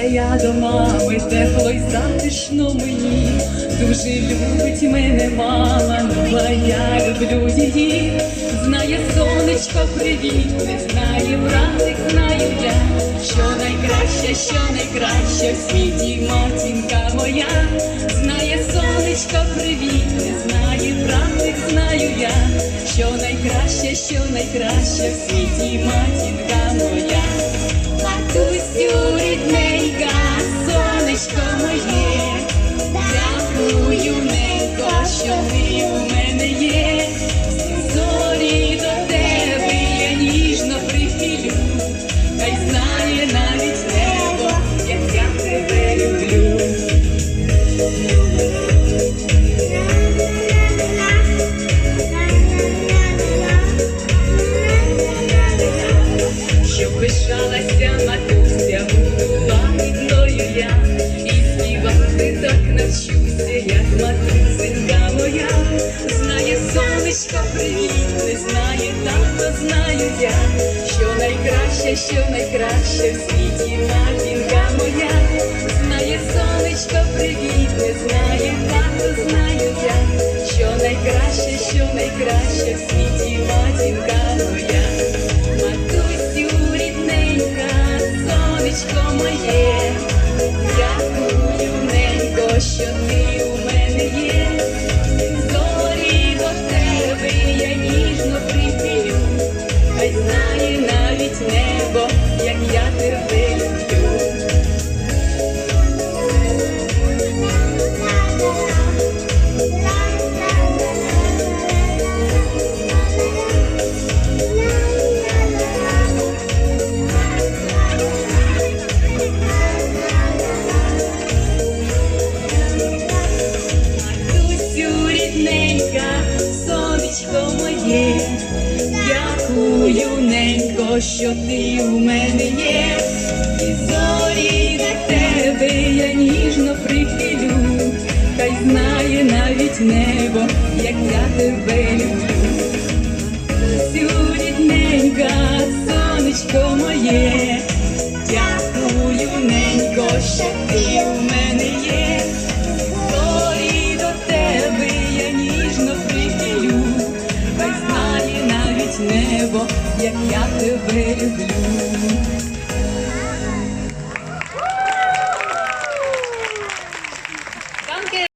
Вернуся я до мами, тепло й затишно мені. Дуже любить мене мама, ну я люблю її. Знає сонечко, привіт, не знає братик, знаю я, що найкраще, що найкраще в світі матінка моя. Знає сонечко, привіт, не знає братик, знаю я, що найкраще, що найкраще в світі матінка моя. Не знає тато, знаю я, що найкраще, що найкраще в світі матінка моя, знає сонечко привіт, не знає тато, знаю я, що найкраще, що найкраще в світі матінка моя. Матусю рідненька, сонечко моє, дякую, ненько, що ти що ти у мене є, і зорі до тебе я ніжно прихилю, хай знає навіть небо, як я тебе люблю. Матусю рідненька, сонечко моє, дякую, ненько, що ти у мене є. Як я тебе люблю.